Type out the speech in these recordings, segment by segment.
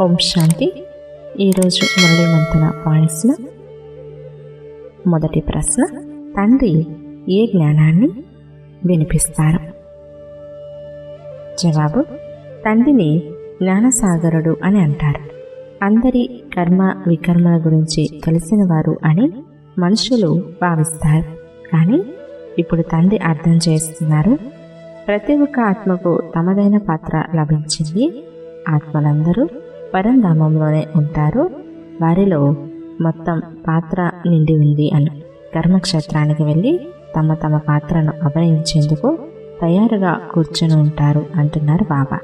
ఓం శాంతి. ఈరోజు మురళీ మంతన మొదటి ప్రశ్న తండ్రి ఏ జ్ఞానాన్ని వినిపిస్తారు? జవాబు తండ్రిని జ్ఞానసాగరుడు అని అంటారు. అందరి కర్మ వికర్మల గురించి కలిసిన వారు అని మనుషులు భావిస్తారు. కానీ ఇప్పుడు తండ్రి అర్థం చేస్తున్నారు ప్రతి ఒక్క ఆత్మకు తమదైన పాత్ర లభించింది ఆత్మలందరూ పరంధామంలోనే ఉంటారు. వారిలో మొత్తం పాత్ర నిండి ఉంది అని కర్మక్షేత్రానికి వెళ్ళి తమ తమ పాత్రను అభినయించేందుకు తయారుగా కూర్చొని ఉంటారు అంటున్నారు బాబా.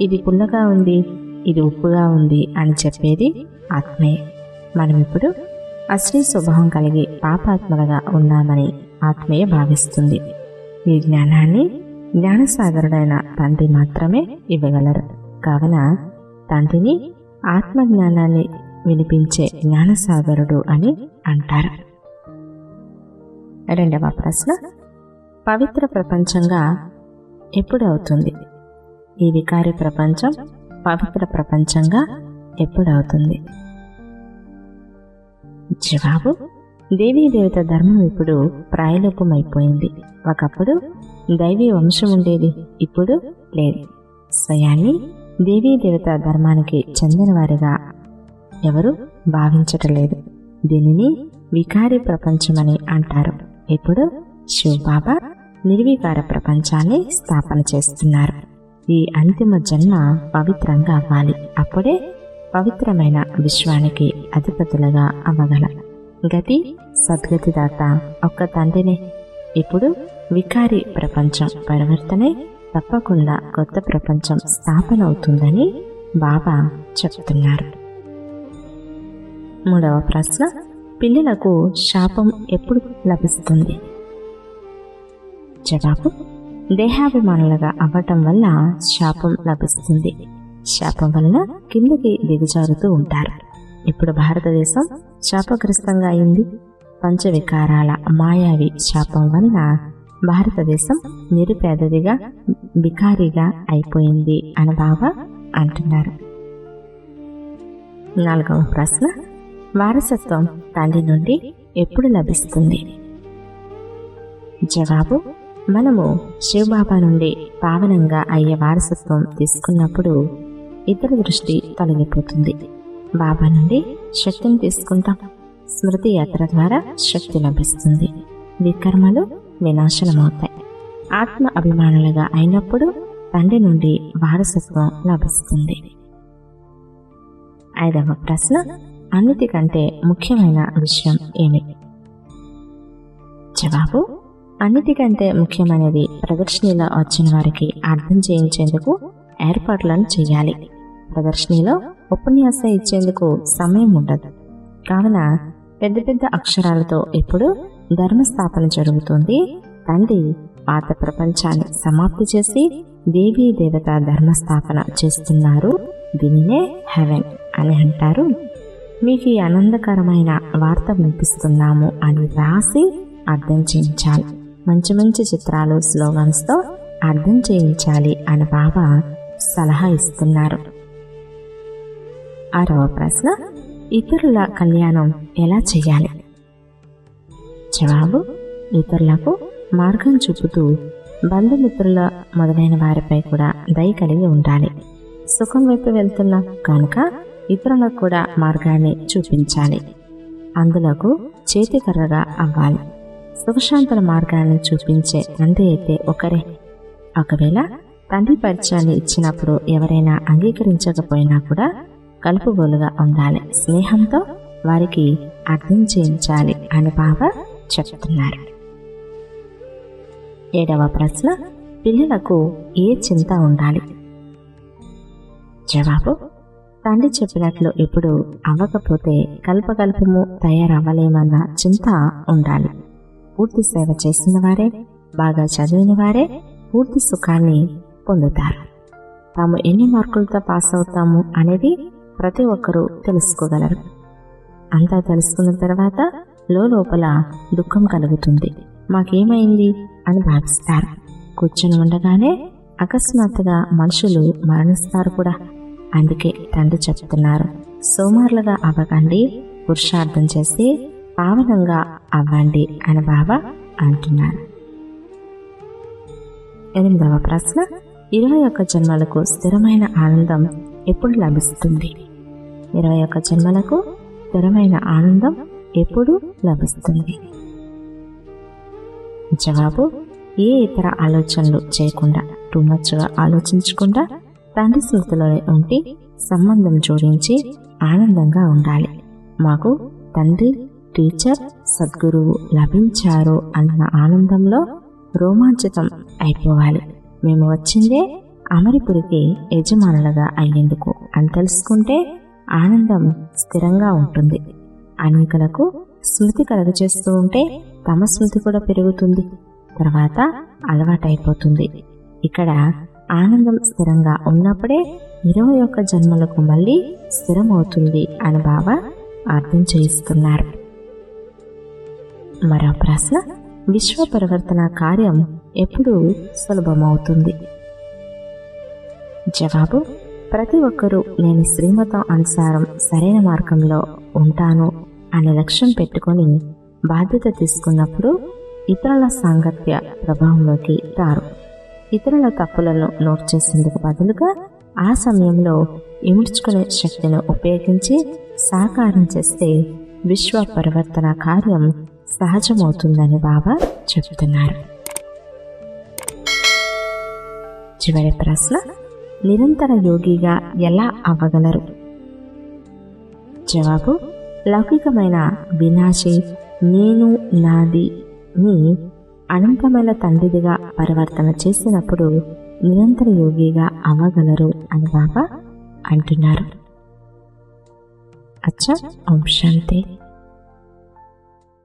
ఇది పుల్లగా ఉంది ఇది ఉప్పుగా ఉంది అని చెప్పేది ఆత్మే. మనం ఇప్పుడు అశ్రీ స్వభావం కలిగి పాపాత్మలుగా ఉన్నామని ఆత్మీయ భావిస్తుంది. ఈ జ్ఞానాన్ని జ్ఞానసాగరుడైన తండ్రి మాత్రమే ఇవ్వగలరు. కావున తండ్రిని ఆత్మజ్ఞానాన్ని వినిపించే జ్ఞానసాగరుడు అని అంటారు. రెండవ ప్రశ్న పవిత్ర ప్రపంచంగా ఎప్పుడు అవుతుంది? ఈ వికారి ప్రపంచం పవిత్ర ప్రపంచంగా ఎప్పుడు అవుతుంది? జవాబు దేవీ దేవత ధర్మం ఇప్పుడు ప్రాయలోపమైపోయింది ఒకప్పుడు దైవీ వంశం ఉండేది ఇప్పుడు లేదు. స్వయాన్ని దేవీ దేవత ధర్మానికి చెందినవారిగా ఎవరు భావించటలేదు. దీనిని వికారి ప్రపంచమని అంటారు. ఇప్పుడు శివబాబా నిర్వికార ప్రపంచాన్ని స్థాపన చేస్తున్నారు. ఈ అంతిమ జన్మ పవిత్రంగా అవ్వాలి. అప్పుడే పవిత్రమైన విశ్వానికి అధిపతులుగా అవ్వగల. గతి సద్గతిదాత ఒక్క తండ్రినే. ఇప్పుడు వికారి ప్రపంచం పరివర్తనే తప్పకుండా కొత్త ప్రపంచం స్థాపన అవుతుందని బాబా చెప్తున్నారు. మూడవ ప్రశ్న పిల్లలకు శాపం ఎప్పుడు లభిస్తుంది? జవాబు దేహాభిమానులుగా అవ్వటం వల్ల శాపం లభిస్తుంది. శాపం వలన కిందకి దిగజారుతూ ఉంటారు. ఇప్పుడు భారతదేశం శాపగ్రస్తంగా అయింది. పంచవికారాల మాయావి శాపం వలన భారతదేశం నిరుపేదదిగా బికారిగా అయిపోయింది అని బాబా అంటున్నారు. నాలుగవ ప్రశ్న వారసత్వం తండ్రి నుండి ఎప్పుడు లభిస్తుంది? జవాబు మనము శివబాబా నుండి పావనంగా అయ్యే వారసత్వం తీసుకున్నప్పుడు ఇతర దృష్టి తొలగిపోతుంది. బాబా నుండి శక్తిని తీసుకుంటాం. స్మృతి యాత్ర ద్వారా శక్తి లభిస్తుంది. వికర్మలు వినాశనమవుతాయి. ఆత్మ అభిమానులుగా అయినప్పుడు తండ్రి నుండి వారసత్వం లభిస్తుంది. ఐదవ ప్రశ్న అన్నిటికంటే ముఖ్యమైన విషయం ఏమి? జవాబు అన్నిటికంటే ముఖ్యమైనది ప్రదర్శనలో వచ్చిన వారికి అర్థం చేయించేందుకు ఏర్పాట్లను చేయాలి. ప్రదర్శనలో ఉపన్యాసం ఇచ్చేందుకు సమయం ఉండదు. కావున పెద్ద పెద్ద అక్షరాలతో ఇప్పుడు ధర్మస్థాపన జరుగుతుంది. తండ్రి పాత ప్రపంచాన్ని సమాప్తి చేసి దేవీ దేవత ధర్మస్థాపన చేస్తున్నారు. దీనినే హెవెన్ అని అంటారు. మీకు ఈ ఆనందకరమైన వార్త వినిపిస్తున్నాము అని రాసి అర్థం చేయించాలి. మంచి మంచి చిత్రాలు స్లోగన్స్తో అర్థం చేయించాలి అని బాబా సలహా ఇస్తున్నారు. ఆరవ ప్రశ్న ఇతరుల కళ్యాణం ఎలా చేయాలి? జవాబు ఇతరులకు మార్గం చూపుతూ బంధుమిత్రుల మొదలైన వారిపై కూడా దయ కలిగి ఉండాలి. సుఖం వైపు వెళ్తున్నాం కనుక ఇతరులకు కూడా మార్గాన్ని చూపించాలి. అందులకు చేతికర్రగా అవ్వాలి. సుఖశాంతుల మార్గాన్ని చూపించే తండ్రి అయితే ఒకరే. ఒకవేళ తండ్రి పరిచయాన్ని ఇచ్చినప్పుడు ఎవరైనా అంగీకరించకపోయినా కూడా కలుపుగోలుగా ఉండాలి. స్నేహంతో వారికి అర్థం చేయించాలి అని బాబా చెప్తున్నారు. ఏడవ ప్రశ్న పిల్లలకు ఏ చింత ఉండాలి? జవాబు తండ్రి చెప్పినట్లు ఇప్పుడు అవ్వకపోతే కల్పకల్పము తయారవ్వలేమన్న చింత ఉండాలి. పూర్తి సేవ చేసిన వారే బాగా చదివిన వారే పూర్తి సుఖాన్ని పొందుతారు. తాము ఎన్ని మార్కులతో పాస్ అవుతాము అనేది ప్రతి ఒక్కరూ తెలుసుకోగలరు. అంతా తెలుసుకున్న తర్వాత లోపల దుఃఖం కలుగుతుంది. మాకేమైంది? అని భావిస్తారు కూర్చొని ఉండగానే అకస్మాత్తుగా మనుషులు మరణిస్తారు కూడా. అందుకే తండ్రి చెప్తున్నారు సోమారులుగా అవ్వకండి పురుషార్థం చేసి పావనంగా అవ్వండి అని బాబా అంటున్నారు. ఎనిమిదవ ప్రశ్న ఇరవై ఒక్క జన్మలకు స్థిరమైన ఆనందం ఎప్పుడు లభిస్తుంది? ఇరవై ఒక్క జన్మలకు స్థిరమైన ఆనందం ఎప్పుడు లభిస్తుంది. జవాబు ఏ ఇతర ఆలోచనలు చేయకుండా టూ మచ్గా ఆలోచించకుండా తండ్రి స్మృతిలోనే ఉండి సంబంధం జోడించి ఆనందంగా ఉండాలి. మాకు తండ్రి టీచర్ సద్గురువు లభించారు అన్న ఆనందంలో రోమాంచితం అయిపోవాలి. మేము వచ్చిందే అమరిపురికి యజమానులుగా అయ్యేందుకు అని తెలుసుకుంటే ఆనందం స్థిరంగా ఉంటుంది. అనేకులకు స్మృతి కలుగజేస్తూ ఉంటే తమ స్మృతి కూడా పెరుగుతుంది. తర్వాత అలవాటైపోతుంది. ఇక్కడ ఆనందం స్థిరంగా ఉన్నప్పుడే ఇరవై ఒక్క జన్మలకు మళ్ళీ స్థిరమవుతుంది అని బాబా అర్థం చేయిస్తున్నారు. మరో ప్రశ్న విశ్వ పరివర్తన కార్యం ఎప్పుడు సులభమవుతుంది? జవాబు ప్రతి ఒక్కరూ నేను శ్రీమతం అనుసారం సరైన మార్గంలో ఉంటాను అనే లక్ష్యం పెట్టుకొని బాధ్యత తీసుకున్నప్పుడు ఇతరుల సాంగత్య ప్రభావంలోకి రారు. ఇతరుల తప్పులను నోట్ చేసేందుకు బదులుగా ఆ సమయంలో ఇముడ్చుకునే శక్తిని ఉపయోగించి సహకారం చేస్తే విశ్వ పరివర్తన కార్యం సహజమవుతుందని బాబా చెబుతున్నారు. చివరి ప్రశ్న నిరంతర యోగిగా ఎలా అవ్వగలరు? జవాబు లౌకికమైన వినాశి నేను నాది ని అనంతమైన తండ్రిదిగా పరివర్తన చేసినప్పుడు నిరంతర యోగిగా అవ్వగలరు అని బాబా అంటున్నారు. అచ్చా ఓం శాంతి.